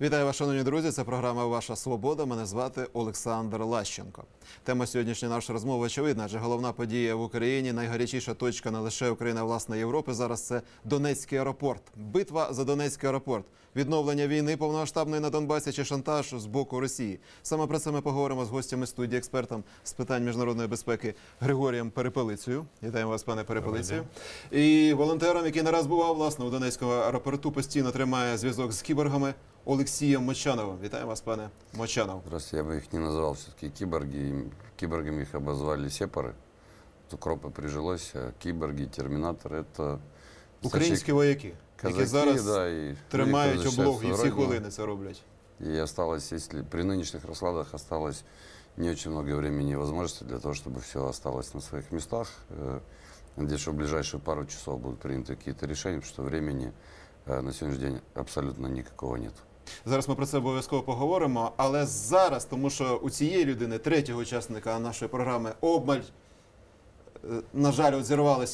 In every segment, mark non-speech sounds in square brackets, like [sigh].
Вітаю вас, шановні друзі. Це програма Ваша Свобода. Мене звати Олександр Лащенко. Тема сьогоднішньої нашої розмови очевидна, адже головна подія в Україні, найгарячіша точка не лише України, а власне Європи. Зараз це Донецький аеропорт. Битва за Донецький аеропорт. Відновлення війни повномасштабної на Донбасі чи шантаж з боку Росії. Саме про це ми поговоримо з гостями студії, експертом з питань міжнародної безпеки Григорієм Перепелицею. Вітаємо вас, пане Перепелицею. І волонтером, який не раз бував власне у Донецькому аеропорту, постійно тримає зв'язок з кіборгами Олексієм Мочановим. Вітаємо вас, пане Мочанов. Здравствуйте, я бы их не называл все-таки киборги. Им- Киборгами их обозвали сепары. С укропа прижилось. а Киборги, терминаторы – это Українські вояки, казаки, які зараз да, и тримають люди, кто облогу і защищает всі свою хвилини це роблять. родину. И осталось, если при нынешних раскладах осталось не очень много времени и возможностей для того, чтобы все осталось на своих местах. Э, Надеюсь, что в ближайшие пару часов будут приняты какие-то решения, потому что времени э, на сегодняшний день абсолютно никакого нет. Зараз ми про це обов'язково поговоримо. Але зараз, тому що у цієї людини, третього учасника нашої програми, обмаль. е, На жаль, от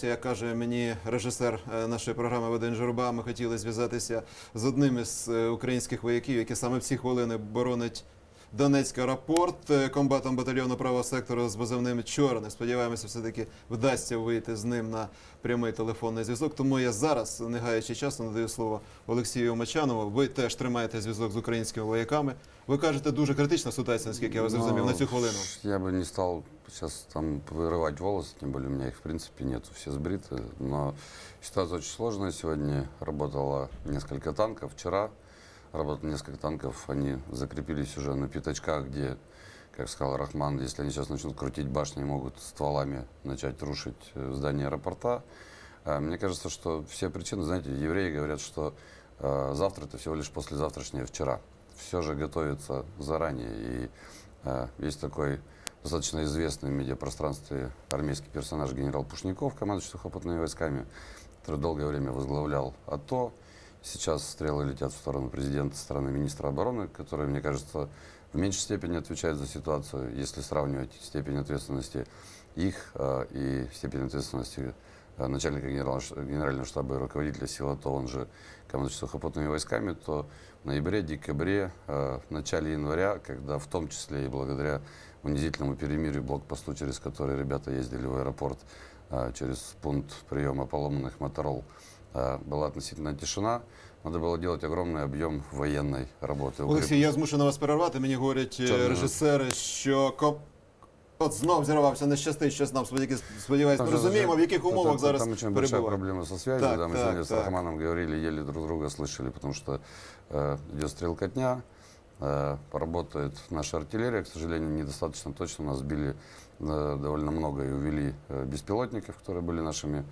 як каже мені режисер е, нашої програми Вадим Журба. Ми хотіли зв'язатися з одним із е, українських вояків, який саме в ці хвилини боронить Донецький аеропорт е, комбатом батальйону правого сектору з позивним Чорний. Сподіваємося, все-таки вдасться вийти з ним на прямий телефонний зв'язок. Тому я зараз, не гаючи часу, надаю слово Олексію Мочанову. Ви теж тримаєте зв'язок з українськими вояками. Ви кажете, дуже критична ситуація, наскільки я вас зрозумів, Ну, на цю хвилину. Я бы не стал сейчас там вырывать волосы, тем более у меня их в принципе нету, все сбриты. Но ситуация очень сложная. Сегодня работало несколько танков. Вчера работало несколько танков. Они закрепились уже на пятачках, где, как сказал Рахман, если они сейчас начнут крутить башни, могут стволами начать рушить э, здание аэропорта. А, Мне кажется, что все причины, знаете, евреи говорят, что э, завтра это всего лишь послезавтрашнее вчера. Все же готовится заранее. И э, есть такой достаточно известный в медиапространстве армейский персонаж генерал Пушников, командующий сухопутными войсками, который долгое время возглавлял АТО. Сейчас стрелы летят в сторону президента, со стороны министра обороны, который, мне кажется, в меньшей степени отвечает за ситуацию, если сравнивать степень ответственности их э, и степень ответственности э, начальника генерал- генерального штаба и руководителя сил АТО, он же командующий сухопутными войсками, то в ноябре, декабре, э, в начале января, когда в том числе и благодаря унизительному перемирию блокпосту, через который ребята ездили в аэропорт, э, через пункт приема поломанных моторол, была относительно тишина, надо было делать огромный объем военной работы. Олексій, я змушений вас перервати. Мені говорять е, Чорний. режисери, що коп. От знов зірвався, не щастить, що нам сподіваюсь, сподіваюсь, ми Там же- розуміємо, в яких там- умовах там- зараз Там очень большая перебуваємо. проблема со связью. Так, да, мы так, сегодня с так. Рахманом говорили, еле друг друга слышали, потому что э, идет стрелкотня, э, поработает наша артиллерия, к сожалению, недостаточно точно. Нас сбили э, довольно много и увели э, беспилотников, которые были нашими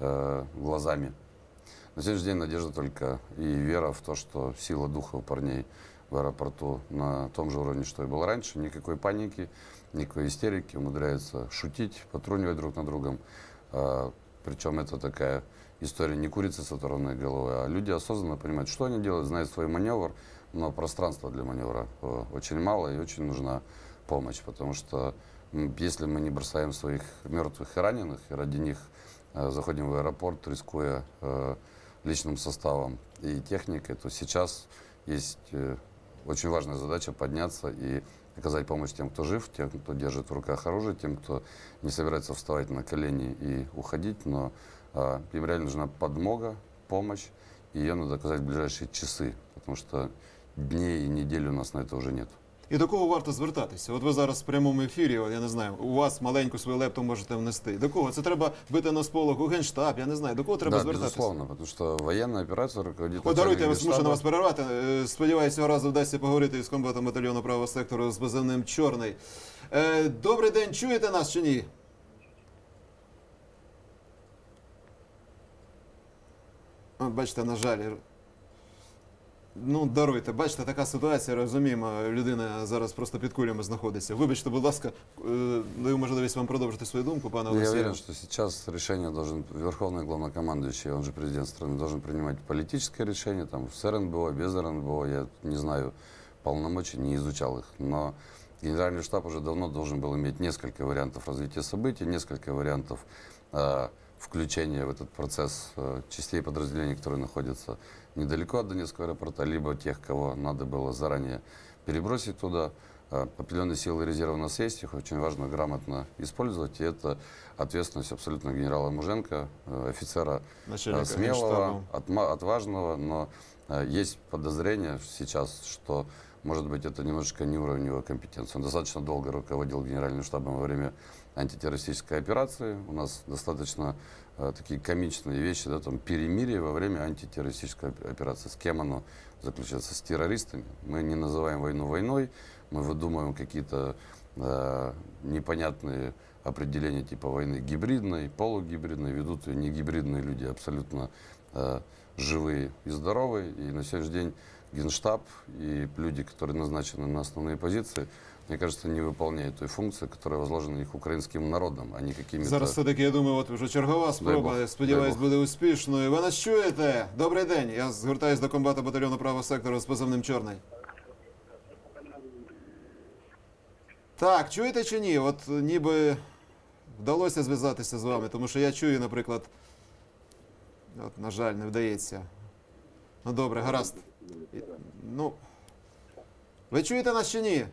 э, глазами. На сегодняшний день надежда только и вера в то, что сила духа у парней в аэропорту на том же уровне, что и было раньше. Никакой паники, никакой истерики, умудряются шутить, потрунивать друг над другом. А, Причем это такая история не курицы с оторванной головой, а люди осознанно понимают, что они делают, знают свой маневр, но пространства для маневра э, очень мало и очень нужна помощь, потому что если мы не бросаем своих мертвых и раненых, и ради них э, заходим в аэропорт, рискуя э, личным составом и техникой, то сейчас есть э, очень важная задача подняться и оказать помощь тем, кто жив, тем, кто держит в руках оружие, тем, кто не собирается вставать на колени и уходить, но а, им реально нужна подмога, помощь, и ее надо оказать в ближайшие часы, потому что дней и недель у нас на это уже нет. І до кого варто звертатися? От ви зараз в прямому ефірі, я не знаю, у вас маленьку свою лепту можете внести. До кого? Це треба бити на сполох у генштаб, я не знаю. До кого треба да, звертатися? безусловно, потому что военная операция руководит... О, даруйте, я змушений генштаба. вас перервати. Е, Сподіваюся, цього разу вдасться поговорити з комбатом батальйону правого сектору з позивним Чорний. Е, Добрий день, чуєте нас чи ні? Бачите, на жаль. Ну, даруйте, бачите, така ситуація, розуміємо, людина зараз просто під кулями знаходиться. Вибачте, будь ласка, е, даю можливість вам продовжити свою думку, пане Ну, Я Олексію. уверен, что сейчас решение должен Верховный главнокомандующий, он же президент страны, должен принимать политическое решение, там, с РНБО, без РНБО, я не знаю полномочий, не изучал их, но Генеральный штаб уже давно должен был иметь несколько вариантов развития событий, несколько вариантов э, включения в этот процесс э, частей подразделений, которые находятся недалеко от Донецкого аэропорта, либо тех, кого надо было заранее перебросить туда. Э, Определенные силы резерва у нас есть, их очень важно грамотно использовать. И это ответственность абсолютно генерала Муженко, э, офицера э, Начальника смелого, отма- отважного, но э, есть подозрение сейчас, что, может быть, это немножечко не уровень его компетенции. Он достаточно долго руководил генеральным штабом во время антитеррористической операции. У нас достаточно э, такие комичные вещи, да, там перемирие во время антитеррористической оп- операции. С кем оно заключается? С террористами. Мы не называем войну войной, мы выдумываем какие-то э, непонятные определения типа войны гибридной, полугибридной, ведут ее не гибридные люди, абсолютно э, живые и здоровые. И на сегодняшний день Генштаб и люди, которые назначены на основные позиции, мне кажется, не выполняют той функции, которая возложена на них украинским народом, а не какими-то... Зараз все-таки, я думаю, от вже чергова спроба, Бог. сподіваюсь, Дай Бог. буде успішною. Ви нас чуєте? Добрий день. Я звертаюся до комбата батальйону правого сектору з позивним Чорний. Так, чуєте чи ні? От е, ніби вдалося зв'язатися з вами, тому що я чую, наприклад. От, на жаль, не вдається. Ну добре, гаразд. Ну. Ви чуєте нас чи ні?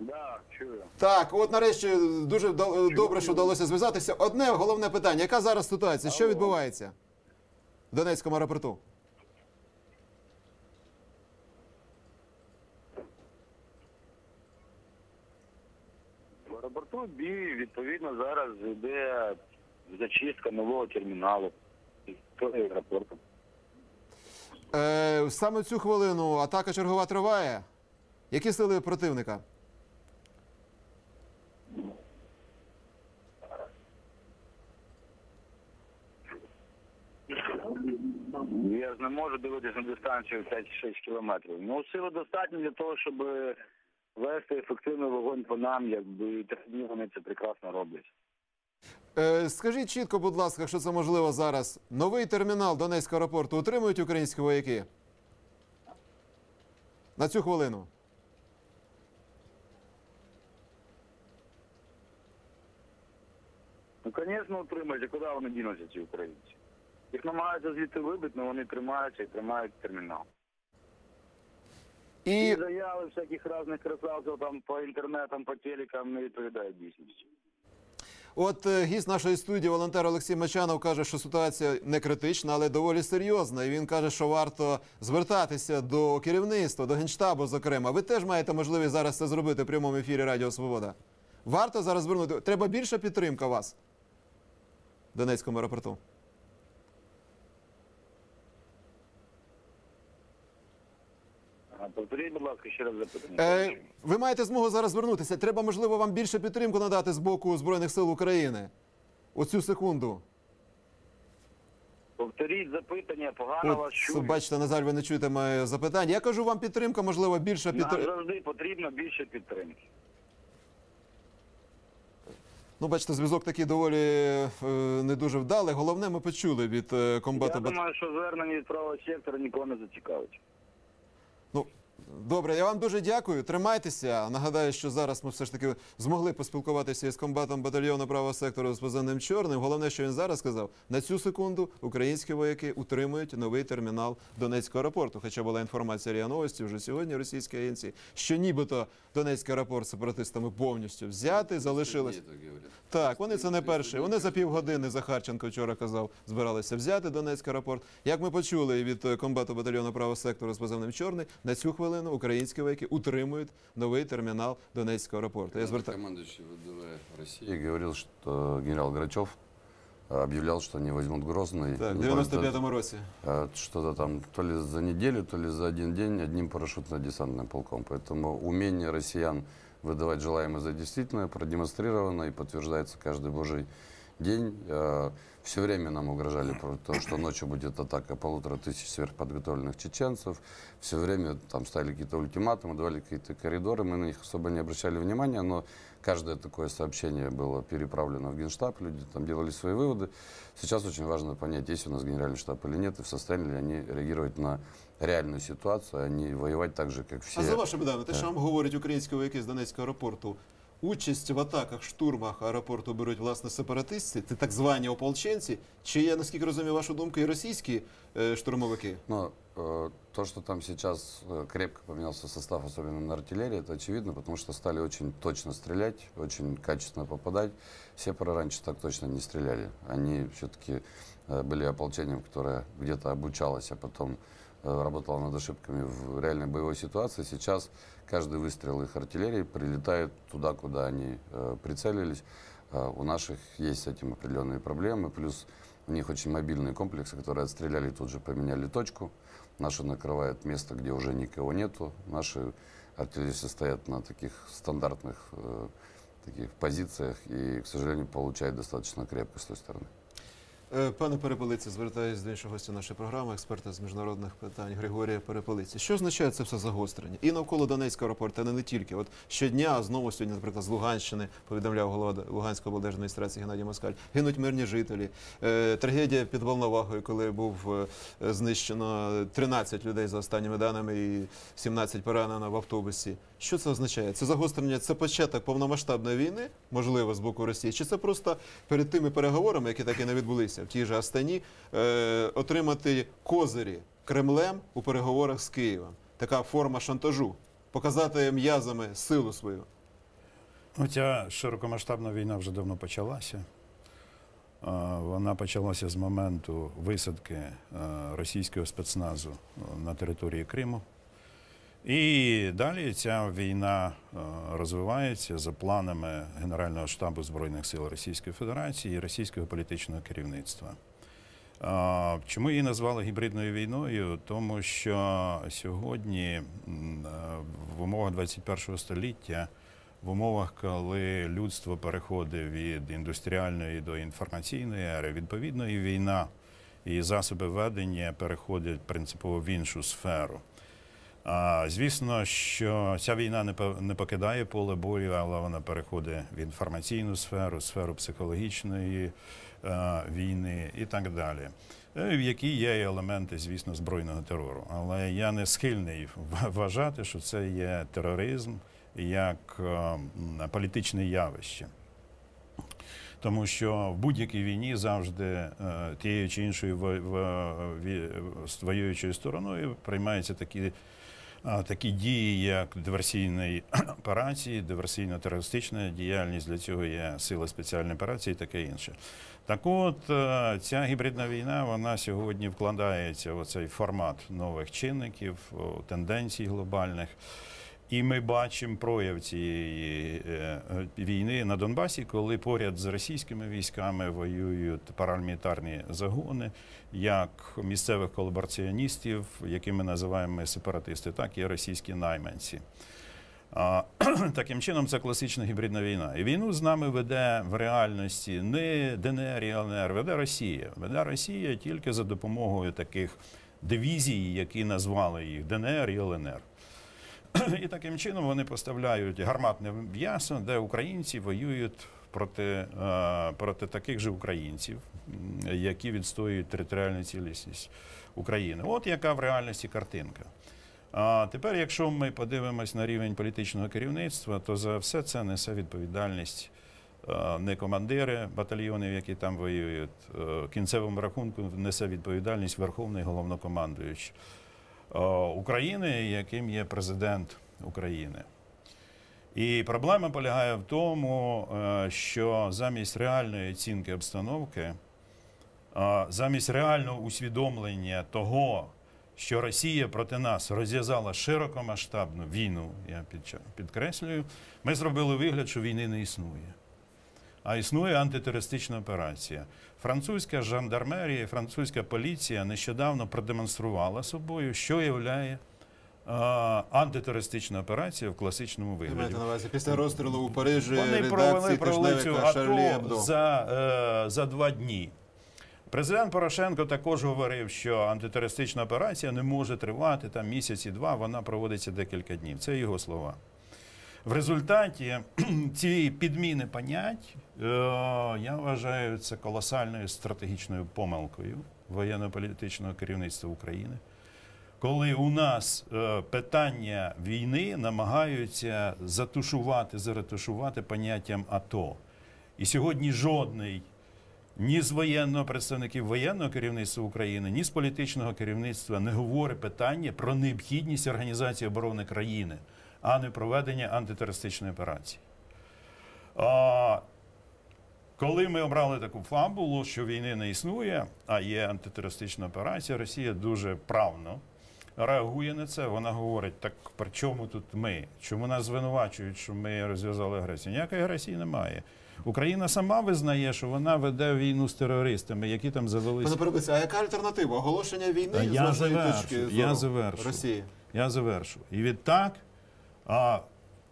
Да, чую. Так, от нарешті дуже вда- добре, що вдалося зв'язатися. Одне головне питання: яка зараз ситуація? Що відбувається в Донецькому аеропорту? В аеропорту бій, відповідно, зараз йде зачистка нового терміналу території аеропорту. Е, саме цю хвилину атака чергова триває. Які сили противника? Я ж не можу дивитися на дистанцію 5-6 кілометрів. Ну, сили достатньо для того, щоб вести ефективний вогонь по нам, якби і вони це прекрасно роблять. Е, скажіть чітко, будь ласка, якщо це можливо зараз. Новий термінал Донецького аеропорту утримують українські вояки? На цю хвилину. Ну, звісно, утримують, а куди вони дінуться, ці українці? Їх намагаються звідти вибити, але вони тримаються і тримають термінал. І І заяви всяких різних красавців там по інтернетам, по телекам не відповідають дійсності. От е, гість нашої студії, волонтер Олексій Мачанов, каже, що ситуація не критична, але доволі серйозна. І він каже, що варто звертатися до керівництва, до генштабу, зокрема. Ви теж маєте можливість зараз це зробити в прямому ефірі Радіо Свобода. Варто зараз звернути. Треба більша підтримка вас в Донецькому аеропорту. Повторіть, будь ласка, ще раз запитання. Е, ви маєте змогу зараз звернутися. Треба, можливо, вам більше підтримку надати з боку Збройних сил України. Оцю секунду. Повторіть запитання, погано вас чую. бачите, на жаль, ви не чуєте моє запитання. Я кажу, вам підтримка, можливо, більша Нам підтримка. завжди потрібно більше підтримки. Ну, бачите, зв'язок такий доволі е, не дуже вдалий. Головне, ми почули від е, комбата. Я Бат- думаю, що звернення від правого сектора нікого не зацікавить. Добре, я вам дуже дякую. Тримайтеся. Нагадаю, що зараз ми все ж таки змогли поспілкуватися із комбатом батальйону правого сектору з позивним чорним. Головне, що він зараз сказав, на цю секунду українські вояки утримують новий термінал Донецького аеропорту. Хоча була інформація РІА Новості вже сьогодні російські агенції, що нібито Донецький аеропорт сепаратистами повністю взятий, залишилось. Так, вони це не перші. Вони за півгодини Захарченко вчора казав, збиралися взяти Донецький аеропорт. Як ми почули від е, комбату батальйону правого сектору з позивним чорний, на цю хвилину українські вояки утримують новий термінал Донецького аеропорту. Я звертаю. Командующий ВДВ России говорил, что генерал Грачев э, объявлял, что они возьмут Грозный. Так, в Ну, 95-му році. э, Что-то там то ли за неделю, то ли за один день одним парашютно-десантным полком. Поэтому умение россиян выдавать желаемое за действительное продемонстрировано и подтверждается каждый божий день. Все время нам угрожали про то, что ночью будет атака полутора тысяч сверхподготовленных чеченцев. Все время там ставили какие-то ультиматумы, давали какие-то коридоры. Мы на них особо не обращали внимания, но каждое такое сообщение было переправлено в Генштаб, люди там делали свои выводы. Сейчас очень важно понять, есть у нас генеральный штаб или нет, и в состоянии ли они реагировать на реальную ситуацию, а не воевать так же, как все. А за вашими даними, те, що вам говорять українські вояки з Донецького аеропорту, участь в атаках, штурмах аеропорту беруть власне сепаратисти, це так звані ополченці, чи є, наскільки розумію, вашу думку, і російські е, штурмовики? Но э, то, что там сейчас э, крепко поменялся состав, особенно на артиллерии, это очевидно, потому что стали очень точно стрелять, очень качественно попадать. Сепары раньше так точно не стреляли. Они все-таки были ополчением, которое где-то обучалось, а потом э, работало над ошибками в реальной боевой ситуации. Сейчас каждый выстрел их артиллерии прилетает туда, куда они э, прицелились. Э, у наших есть с этим определенные проблемы, плюс у них очень мобильные комплексы, которые отстреляли, тут же поменяли точку. Наши накрывают место, где уже никого нету. Наши артиллеристы стоят на таких стандартных э, таких позициях и, к сожалению, получают достаточно крепко с той стороны. Е, Пане Перепелиці, звертаюся до іншого гостя нашої програми, експерта з міжнародних питань Григорія Перепелиці. Що означає це все загострення? І навколо Донецького аеропорту, а не, тільки. От щодня, знову сьогодні, наприклад, з Луганщини, повідомляв голова Луганської облдержадміністрації Геннадій Москаль, гинуть мирні жителі. Е, трагедія під Волновахою, коли був е, знищено 13 людей за останніми даними і 17 поранено в автобусі. Що це означає? Це загострення, це початок повномасштабної війни, можливо, з боку Росії, чи це просто перед тими переговорами, які так і не відбулися в тій же Астані, е, отримати козирі Кремлем у переговорах з Києвом? Така форма шантажу, показати м'язами силу свою. Ну, ця широкомасштабна війна вже давно почалася. Вона почалася з моменту висадки е, російського спецназу е, на території Криму. І далі ця війна е, розвивається за планами Генерального штабу Збройних сил Російської Федерації і російського політичного керівництва. Чому її назвали гібридною війною? Тому що сьогодні е, в умовах 21 століття, в умовах, коли людство переходить від індустріальної до інформаційної ери, відповідно, і війна і засоби ведення переходять принципово в іншу сферу. Звісно, що ця війна не по- не покидає поле бою, але вона переходить в інформаційну сферу, сферу психологічної е, війни і так далі. Е, В якій є елементи, звісно, збройного терору. Але я не схильний вважати, що це є тероризм як е, політичне явище. Тому що в будь-якій війні завжди тією чи іншою воюючою стороною приймаються такі, такі дії, як диверсійні [clears throat] операції, диверсійно-терористична діяльність. Для цього є сила спеціальної операції і таке інше. Так от, е, ця гібридна війна, вона сьогодні вкладається в цей формат нових чинників, тенденцій глобальних. І ми бачимо прояв цієї е, е, війни на Донбасі, коли поряд з російськими військами воюють парамілітарні загони, як місцевих колабораціоністів, які ми називаємо сепаратисти, так і російські найманці. А, [clears throat] таким чином, це класична гібридна війна. І війну з нами веде в реальності не ДНР і ЛНР, веде Росія. Веде Росія тільки за допомогою таких дивізій, які назвали їх ДНР і ЛНР. І таким чином вони поставляють гарматне м'ясо, де українці воюють проти, е, проти таких же українців, які відстоюють територіальну цілісність України. От яка в реальності картинка. А тепер, якщо ми подивимось на рівень політичного керівництва, то за все це несе відповідальність е, не командири батальйонів, які там воюють. е, кінцевому рахунку несе відповідальність Верховний головнокомандуючий України, яким є президент України. І проблема полягає в тому, е, що замість реальної оцінки обстановки, е, замість реального усвідомлення того, що Росія проти нас розв'язала широкомасштабну війну, я підкреслюю, ми зробили вигляд, що війни не існує. А існує антитерористична операція. Французька жандармерія, французька поліція нещодавно продемонструвала собою, що являє антитерористична операція в класичному вигляді. на увазі після розстрілу у Парижі Вони провели, провели цю АТО за, е, за два дні. Президент Порошенко також говорив, що антитерористична операція не може тривати там місяці два, вона проводиться декілька днів. Це його слова. В результаті [clears throat] цієї підміни понять, е, я вважаю, це колосальною стратегічною помилкою воєнно-політичного керівництва України. коли у нас е, питання війни намагаються затушувати, заретушувати поняттям АТО. І сьогодні жодний ні з воєнного представників воєнного керівництва України, ні з політичного керівництва не говорить питання про необхідність організації оборони країни, а не проведення антитерористичної операції. А, коли ми обрали таку фабулу, що війни не існує, а є антитерористична операція, Росія дуже правно реагує на це. Вона говорить: так при чому тут ми? Чому нас звинувачують, що ми розв'язали агресію? Ніякої агресії немає. Україна сама визнає, що вона веде війну з терористами, які там завелися. Пане Перебиці, а яка альтернатива? Оголошення війни А з завершу, точки зору я завершу. Росії? Я завершу. І відтак, а,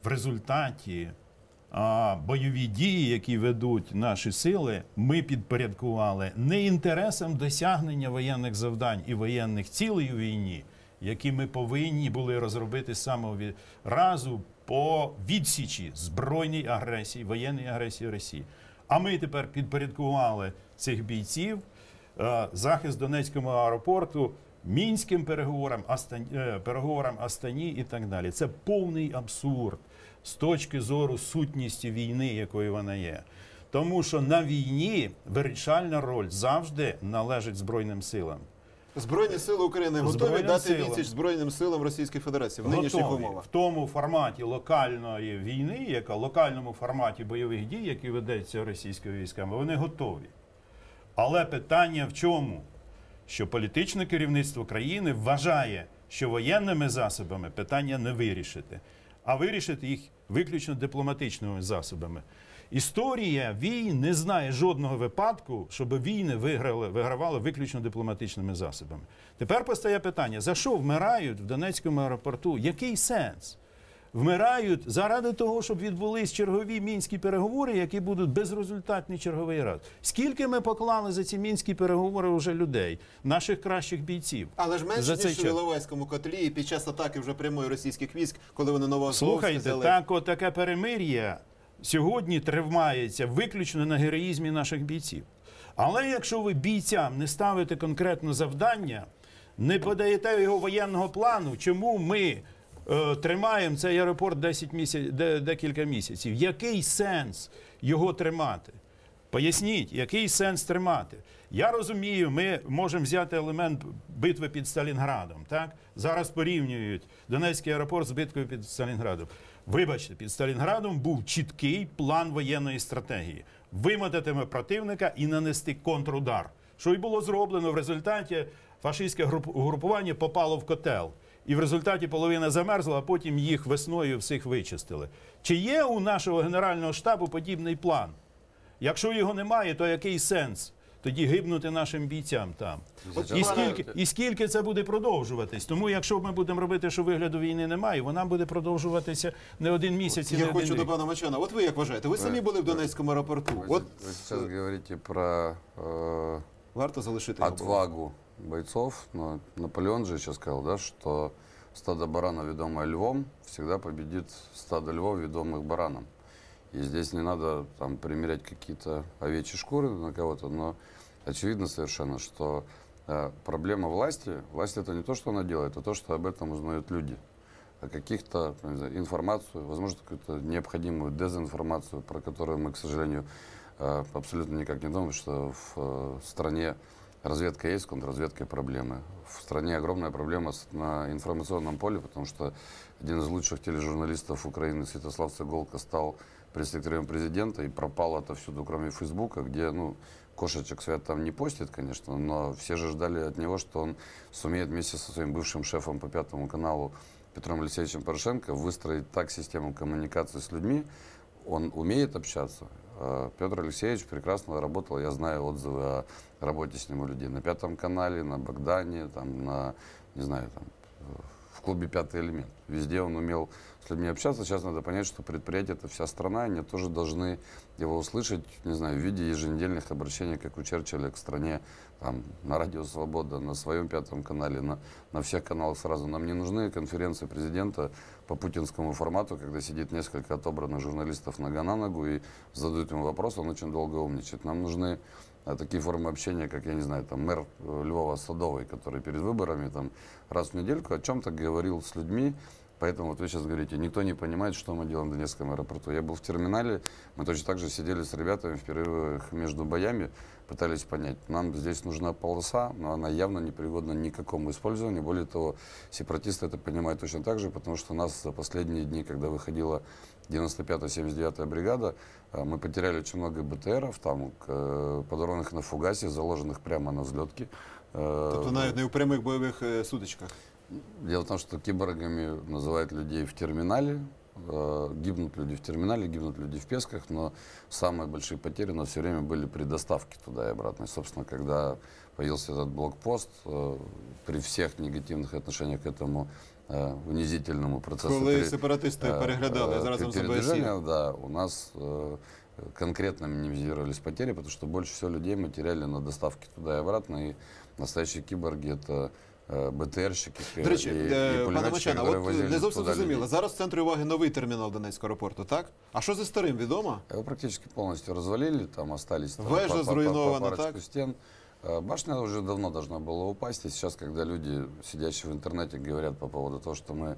в результаті а, бойові дії, які ведуть наші сили, ми підпорядкували не інтересам досягнення воєнних завдань і воєнних цілей у війні, які ми повинні були розробити з самого разу по відсічі збройній агресії, воєнній агресії Росії. А ми тепер підпорядкували цих бійців е, захист Донецького аеропорту, мінським переговорам, Астан... е, переговорам Астані і так далі. Це повний абсурд з точки зору сутністі війни, якою вона є. Тому що на війні вирішальна роль завжди належить Збройним силам. Збройні сили України готові Збройним дати силам. відсіч Збройним силам Російської Федерації в нинішніх умовах. в тому форматі локальної війни, яка локальному форматі бойових дій, які ведеться російськими військами, вони готові. Але питання в чому? Що політичне керівництво країни вважає, що воєнними засобами питання не вирішити, а вирішити їх виключно дипломатичними засобами. Історія війн не знає жодного випадку, щоб війни виграли, вигравали виключно дипломатичними засобами. Тепер постає питання: за що вмирають в Донецькому аеропорту? Який сенс? Вмирають заради того, щоб відбулись чергові мінські переговори, які будуть безрезультатний черговий раз. Скільки ми поклали за ці мінські переговори вже людей, наших кращих бійців? Але ж менше ніж в. Іловайському котлі під час атаки вже прямої російських військ, коли вони Новоазовськ Слухайте, взяли. так, от таке перемир'я сьогодні тримається виключно на героїзмі наших бійців. Але якщо ви бійцям не ставите конкретно завдання, не подаєте його воєнного плану, чому ми тримаємо цей аеропорт 10 місяць, де, декілька місяців, який сенс його тримати? Поясніть, який сенс тримати? Я розумію, ми можемо взяти елемент битви під Сталінградом. Так? Зараз порівнюють Донецький аеропорт з битвою під Сталінградом. Вибачте, під Сталінградом був чіткий план воєнної стратегії: вимотати противника і нанести контрудар. Що й було зроблено в результаті фашистське груп- угрупування попало в котел І в результаті половина замерзла, а потім їх весною всіх вичистили. Чи є у нашого генерального штабу подібний план? Якщо його немає, то який сенс тоді гибнути нашим бійцям там? От І зараз- скільки, і скільки це буде продовжуватись? Тому якщо ми будемо робити, що вигляду війни немає, вона буде продовжуватися не один місяць і Я не хочу один до рік. пана Мачана. От ви як вважаєте? Ви самі були в Донецькому аеропорту. Вы, От вы сейчас говорите про э, варто залишити його. отвагу Бойцов, но Наполеон же еще сказал, да, что стадо барана, ведомое львом, всегда победит стадо львов, ведомых бараном. И здесь не надо там примерять какие-то овечьи шкуры на кого-то, но очевидно совершенно, что э, проблема власти, власть это не то, что она делает, а то, что об этом узнают люди. О каких-то, информацию, возможно, какую-то необходимую дезинформацию, про которую мы, к сожалению, э, абсолютно никак не думаем, что в э, стране разведка есть, с контрразведкой проблемы. В стране огромная проблема на информационном поле, потому что один из лучших тележурналистов Украины, Святослав Цеголко, стал пресс-секретарем президента и пропал отовсюду, кроме Фейсбука, где, ну, кошечек свят там не постит, конечно, но все же ждали от него, что он сумеет вместе со своим бывшим шефом по Пятому каналу Петром Алексеевичем Порошенко выстроить так систему коммуникации с людьми, он умеет общаться. Э, Петр Алексеевич прекрасно работал, я знаю отзывы о работе с ним у людей на Пятом канале, на Богдане, там, на, не знаю, там, в клубе «Пятый элемент». Везде он умел с людьми общаться. Сейчас надо понять, что предприятие – это вся страна, они тоже должны его услышать, не знаю, в виде еженедельных обращений, как у Черчилля к стране, там, на Радио Свобода, на своем Пятом канале, на, на всех каналах сразу. Нам не нужны конференции президента по путинскому формату, когда сидит несколько отобранных журналистов нога на ногу и задают ему вопрос, он очень долго умничает. Нам нужны э, такие формы общения, как, я не знаю, там, мэр э, Львова Садовой, который перед выборами там, раз в недельку о чем-то говорил с людьми, Поэтому вот вы сейчас говорите, никто не понимает, что мы делаем в Донецком аэропорту. Я был в терминале, мы точно так же сидели с ребятами в перерывах между боями, пытались понять, нам здесь нужна полоса, но она явно не пригодна ни использованию. Более того, сепаратисты это понимают точно так же, потому что нас за последние дни, когда выходила 95-79 бригада, э, мы потеряли очень много БТРов, там, э, подорванных на фугасе, заложенных прямо на взлетке. Э, Тобто навіть не у прямих бойових сутичках. Дело в том, что киборгами называют людей в терминале, э, гибнут люди в терминале, гибнут люди в Песках, но самые большие потери у нас все время были при доставке туда и обратно. И, собственно, когда появился этот блокпост, э, при всех негативных отношениях к этому э, унизительному процессу Коли сепаратисти переглядали разом передвижения, да, у нас конкретно минимизировались потери, потому что больше всего людей мы теряли на доставке туда и обратно, и настоящие киборги это БТРщики До речі, и, е, и пане пулеметчики, Мачана, которые от возили не зовсім туда зрозуміло. людей. Зараз в центрі уваги новий термінал Донецького аеропорту, так? А що зі старим відомо? Его практически полностью развалили, там остались там, Вежа по- по- по- зруйнована, по парочку так? стен. Э, Башня уже давно должна была упасть, и сейчас, когда люди, сидящие в интернете, говорят по поводу того, что мы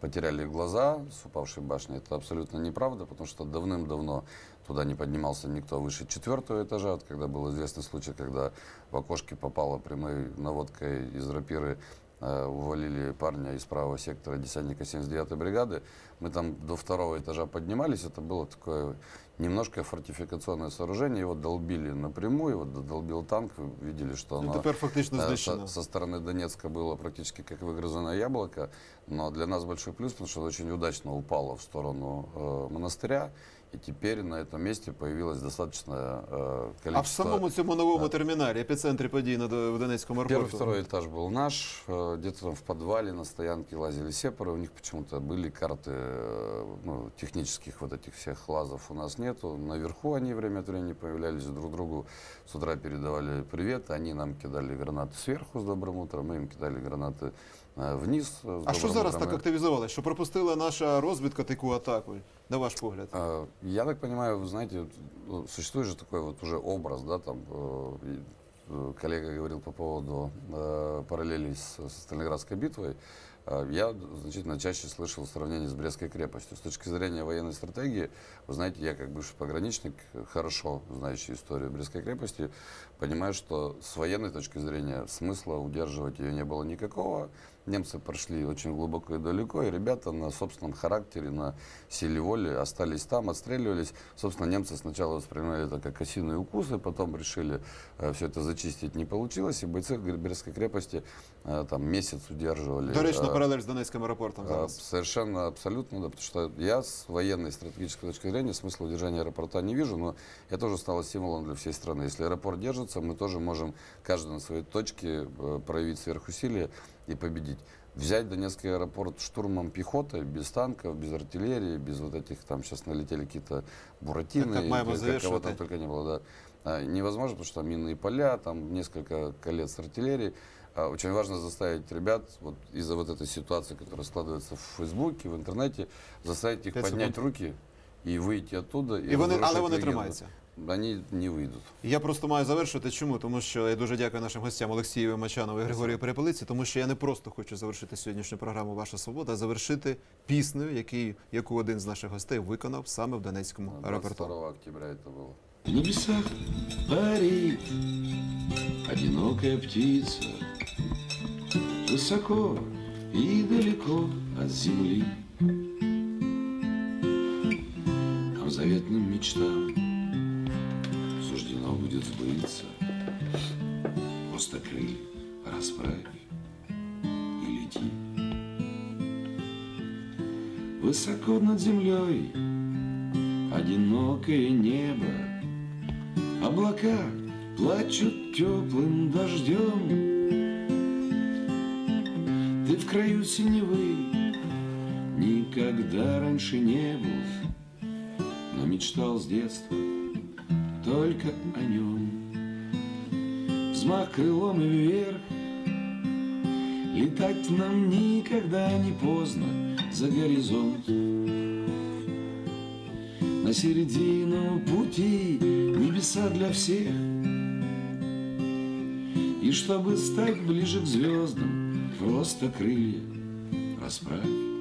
потеряли глаза с упавшей башни, это абсолютно неправда, потому что давным-давно туда не поднимался никто выше четвертого этажа. Вот когда был известный случай, когда в окошке попала прямой наводкой из рапиры увалили парня из правого сектора десантника 79-й бригады. Мы там до второго этажа поднимались, это было такое немножко фортификационное сооружение, его долбили напрямую, вот долбил танк, вы видели, что Ну, оно тепер фактично э, знищено. со, со стороны Донецка было практически как выгрызанное яблоко, но для нас большой плюс, потому что очень удачно упало в сторону э, монастыря, и теперь на этом месте появилось достаточное э, количество... А в самому цьому новому Да. терміналі, епіцентрі подій на До- в Донецькому Первый, аеропорту. второй этаж был наш, э, где-то там в подвале на стоянке лазили сепары, у них почему-то были карты э, ну, технических вот этих всех лазов у нас нету. Наверху они время от времени появлялись друг другу, с утра передавали привет, они нам кидали гранаты сверху с добрым утром, мы им кидали гранаты э, вниз. с А що зараз так активізувалося? Що пропустила наша розвідка таку атаку, на ваш погляд? Я так понимаю, вы знаете, существует же такой вот уже образ, да, там коллега говорил по поводу параллелей с, со Сталинградской битвой. Я значительно чаще слышал сравнение с Брестской крепостью. С точки зрения военной стратегии, вы знаете, я как бывший пограничник, э, хорошо знающий историю Брестской крепости, понимаю, что с военной точки зрения смысла удерживать ее не было никакого. Немцы прошли очень глубоко и далеко, и ребята на собственном характере, на силе воли остались там, отстреливались. Собственно, немцы сначала воспринимали это как осиные укусы, потом решили все это зачистить, не получилось, и бойцы Брестской крепости э, там месяц удерживали. Доречно э, паралель з Донецьким аеропортом а, зараз. Совершенно абсолютно, да, потому что я с военной стратегической точки зрения смысла удержания аэропорта не вижу, но это тоже стало стимулом для всей страны. Если аэропорт держится, мы тоже можем каждый на своей точке э, проявить сверхусилие и победить. Взять Донецкий аэропорт штурмом пехотой, без танков, без артиллерии, без вот этих, там сейчас налетели какие-то буратины, Как и как- кого там только не было, да. А, Невозможно, потому что там минные поля, там несколько колец артиллерии. А, Очень важно заставить ребят вот из-за вот этой ситуации, которая складывается в Фейсбуке, в интернете, заставить их поднять руки и выйти оттуда. І вони, але вони легенду. тримаються. Они не выйдут. Я просто маю завершити. Чому? Тому що я дуже дякую нашим гостям Олексію Мачанову і Григорію Перепелиці, тому що я не просто хочу завершити сьогоднішню програму Ваша свобода, а завершити піснею, який, яку один з наших гостей виконав саме в Донецькому аеропорту. 22 октября это было. В небесах парит одинокая птица Высоко и далеко от земли А в заветным мечтам суждено будет сбыться. Просто крылья расправь и лети. Высоко над землей одинокое небо. Облака плачут теплым дождем. Ты в краю синевы Никогда раньше не был Но мечтал с детства Только о нем. Взмах крылом и вверх. Летать нам никогда не поздно За горизонт. На середину пути Небеса для всех. Чтобы стать ближе к звездам, просто крылья расправь.